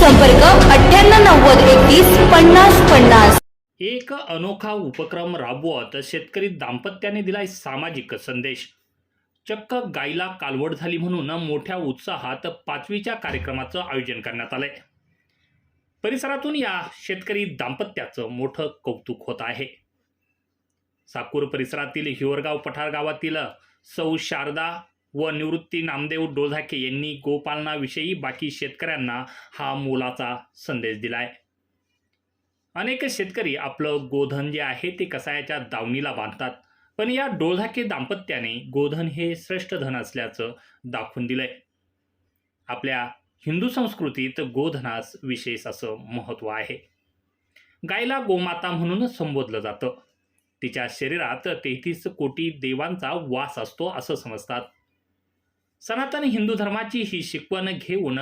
संपर्क अठ्ठ्याण्णव नव्वद एकतीस पन्नास पन्नास. एक अनोखा उपक्रम राबवत शेतकरी दाम्पत्याने दिलाय सामाजिक संदेश. चक्क गायला कालवड झाली म्हणून मोठ्या उत्साहात पाचवीच्या कार्यक्रमाचं आयोजन करण्यात आलंय. परिसरातून या शेतकरी दाम्पत्याचं मोठं कौतुक होत आहे. साकूर परिसरातील हिवरगाव पठार गावातील सौ शारदा व निवृत्ती नामदेव डोझाके यांनी गोपालनाविषयी बाकी शेतकऱ्यांना हा मोलाचा संदेश दिलाय. अनेक शेतकरी आपलं गोधन जे आहे ते कसायाच्या दावणीला बांधतात. पण या डोळधाके दाम्पत्याने गोधन हे श्रेष्ठ धन असल्याचं दाखवून दिलंय. आपल्या हिंदू संस्कृतीत गोधनास विशेष असं महत्त्व आहे. गायला गोमाता म्हणून संबोधलं जातं. तिच्या शरीरात तेहतीस कोटी देवांचा वास असतो असं समजतात. सनातन हिंदू धर्माची ही शिकवण घेऊन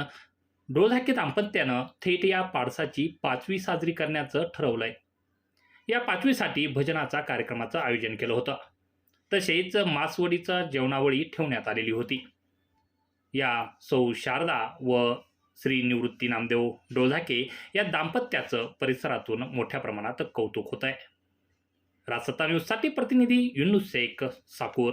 डोळधाके दाम्पत्यानं थेट या पाडसाची पाचवी साजरी करण्याचं ठरवलंय. या पाचवीसाठी भजनाचा कार्यक्रमाचं आयोजन केलं होतं. तसेच मासवडीचा जेवणावळी ठेवण्यात आलेली होती. या सौ शारदा व श्री निवृत्ती नामदेव डोळधाके या दाम्पत्याचं परिसरातून मोठ्या प्रमाणात कौतुक होत आहे राजसत्ता न्यूजसाठी प्रतिनिधी युनुस शेख साकूर.